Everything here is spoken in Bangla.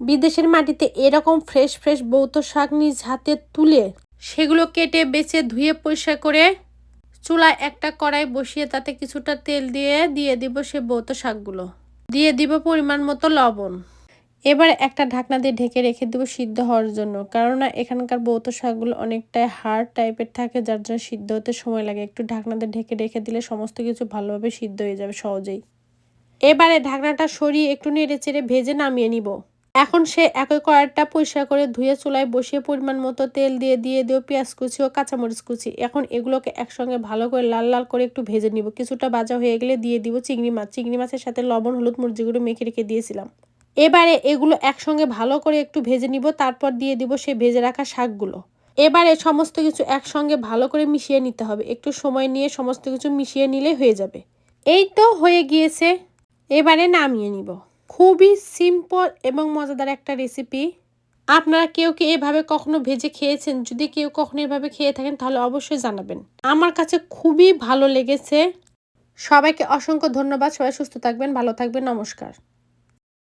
বিদেশের মাটিতে এরকম ফ্রেশ ফ্রেশ বৌত শাক নিজ হাতে তুলে সেগুলো কেটে, বেছে, ধুয়ে, পরিষ্কার করে চুলায় একটা কড়াই বসিয়ে তাতে কিছুটা তেল দিয়ে দিয়ে দিব সে বৌত শাকগুলো। দিয়ে দিব পরিমাণ মতো লবণ। এবার একটা ঢাকনা দিয়ে ঢেকে রেখে দেবো সিদ্ধ হওয়ার জন্য। কেননা এখানকার বৌত শাকগুলো অনেকটাই হার্ড টাইপের থাকে, যার জন্য সিদ্ধ হতে সময় লাগে। একটু ঢাকনা দিয়ে ঢেকে রেখে দিলে সমস্ত কিছু ভালোভাবে সিদ্ধ হয়ে যাবে সহজেই। এবারে ঢাকনাটা সরিয়ে একটু নেড়ে চেড়ে ভেজে নামিয়ে নিব। এখন সে একই কড়াইটা পরিষ্কার করে ধুয়ে চুলায় বসিয়ে পরিমাণ মতো তেল দিয়ে দিয়ে দিও পেঁয়াজ কুচি ও কাঁচামরিচ কুচি। এখন এগুলোকে একসঙ্গে ভালো করে লাল লাল করে একটু ভেজে নিব। কিছুটা বাজা হয়ে গেলে দিয়ে দিব চিংড়ি মাছ। চিংড়ি মাছের সাথে লবণ, হলুদ মরিচগুলো মেখে রেখে দিয়েছিলাম। এবারে এগুলো একসঙ্গে ভালো করে একটু ভেজে নিব। তারপর দিয়ে দিব সে ভেজে রাখা শাকগুলো। এবারে সমস্ত কিছু একসঙ্গে ভালো করে মিশিয়ে নিতে হবে। একটু সময় নিয়ে সমস্ত কিছু মিশিয়ে নিলে হয়ে যাবে। এই তো হয়ে গিয়েছে। এবারে নামিয়ে নিব। খুবই সিম্পল এবং মজাদার একটা রেসিপি আপনারা কেউ কি এভাবে কখনো ভেজে খেয়েছেন? যদি কেউ কখনো এভাবে খেয়ে থাকেন, তাহলে অবশ্যই জানাবেন। আমার কাছে খুবই ভালো লেগেছে। সবাইকে অসংখ্য ধন্যবাদ। সবাই সুস্থ থাকবেন, ভালো থাকবেন। নমস্কার।